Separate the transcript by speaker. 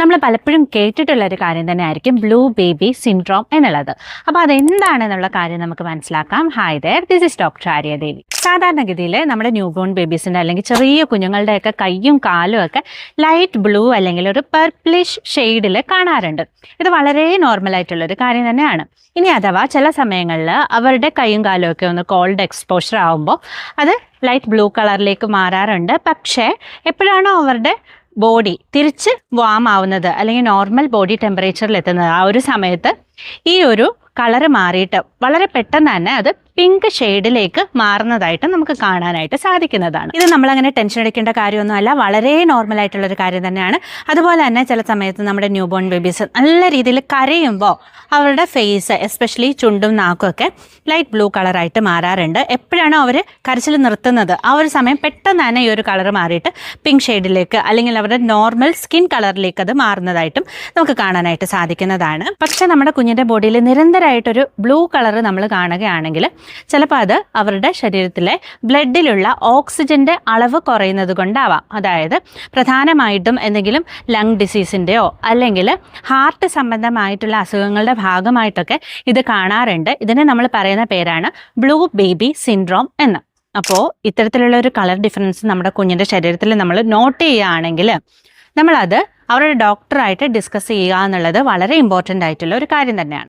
Speaker 1: നമ്മൾ പലപ്പോഴും കേട്ടിട്ടുള്ള ഒരു കാര്യം തന്നെ ആയിരിക്കും ബ്ലൂ ബേബി സിൻഡ്രോം എന്നുള്ളത്. അപ്പോൾ അതെന്താണെന്നുള്ള കാര്യം നമുക്ക് മനസ്സിലാക്കാം. Hi there this is doctor Aryadevi സാധാരണഗതിയിൽ നമ്മുടെ ന്യൂ ബോൺ ബേബീസിന്റെ അല്ലെങ്കിൽ ചെറിയ കുഞ്ഞുങ്ങളുടെയൊക്കെ കൈയും കാലും ഒക്കെ ലൈറ്റ് ബ്ലൂ അല്ലെങ്കിൽ ഒരു പർപ്പിളിഷ് ഷെയ്ഡിൽ കാണാറുണ്ട്. ഇത് വളരെ ഒരു കാര്യം തന്നെയാണ്. ഇനി അഥവാ ചില സമയങ്ങളിൽ അവരുടെ കൈയും കാലും ഒക്കെ ഒന്ന് കോൾഡ് എക്സ്പോഷർ ആവുമ്പോൾ അത് ലൈറ്റ് ബ്ലൂ കളറിലേക്ക് മാറാറുണ്ട്. പക്ഷേ എപ്പോഴാണോ അവരുടെ ബോഡി തിരിച്ച് വാം ആവുന്നത് അല്ലെങ്കിൽ നോർമൽ ബോഡി ടെമ്പറേച്ചറിൽ എത്തുന്നത് ആ ഒരു സമയത്ത് ഈ ഒരു കളറ് മാറിയിട്ട് വളരെ പെട്ടെന്ന് തന്നെ അത് പിങ്ക് ഷെയ്ഡിലേക്ക് മാറുന്നതായിട്ട് നമുക്ക് കാണാനായിട്ട് സാധിക്കുന്നതാണ്. ഇത് നമ്മൾ അങ്ങനെ ടെൻഷൻ അടിക്കേണ്ട കാര്യമൊന്നുമല്ല. വളരെ നോർമൽ ആയിട്ടുള്ള ഒരു കാര്യം തന്നെയാണ്. അതുപോലെ തന്നെ ചില സമയത്ത് നമ്മുടെ ന്യൂ ബോൺ ബേബീസ് നല്ല രീതിയിൽ കരയുമ്പോൾ അവരുടെ ഫേസ് എസ്പെഷ്യലി ചുണ്ടും നാക്കും ഒക്കെ ലൈറ്റ് ബ്ലൂ കളറായിട്ട് മാറാറുണ്ട്. എപ്പോഴാണോ അവർ കരച്ചിൽ നിർത്തുന്നത് ആ ഒരു സമയം പെട്ടെന്ന് തന്നെ ഈ ഒരു കളർ മാറിയിട്ട് പിങ്ക് ഷെയ്ഡിലേക്ക് അല്ലെങ്കിൽ അവരുടെ നോർമൽ സ്കിൻ കളറിലേക്ക് അത് മാറുന്നതായിട്ടും നമുക്ക് കാണാനായിട്ട് സാധിക്കുന്നതാണ്. പക്ഷേ നമ്മുടെ കുഞ്ഞിന്റെ ബോഡിയിൽ നിരന്തരമായിട്ടൊരു ബ്ലൂ കളർ നമ്മൾ കാണുകയാണെങ്കിൽ ചിലപ്പോൾ അത് അവരുടെ ശരീരത്തിലെ ബ്ലഡിലുള്ള ഓക്സിജന്റെ അളവ് കുറയുന്നത് കൊണ്ടാവാം. അതായത് പ്രധാനമായിട്ടും എന്തെങ്കിലും ലങ് ഡിസീസിന്റെയോ അല്ലെങ്കിൽ ഹാർട്ട് സംബന്ധമായിട്ടുള്ള അസുഖങ്ങളുടെ ഭാഗമായിട്ടൊക്കെ ഇത് കാണാറുണ്ട്. ഇതിനെ നമ്മൾ പറയുന്ന പേരാണ് ബ്ലൂ ബേബി സിൻഡ്രോം എന്ന്. അപ്പോൾ ഇത്തരത്തിലുള്ള ഒരു കളർ ഡിഫറൻസ് നമ്മുടെ കുഞ്ഞിന്റെ ശരീരത്തിൽ നമ്മൾ നോട്ട് ചെയ്യുകയാണെങ്കിൽ നമ്മളത് അവരുടെ ഡോക്ടറായിട്ട് ഡിസ്കസ് ചെയ്യുക എന്നുള്ളത് വളരെ ഇമ്പോർട്ടന്റ് ആയിട്ടുള്ള ഒരു കാര്യം തന്നെയാണ്.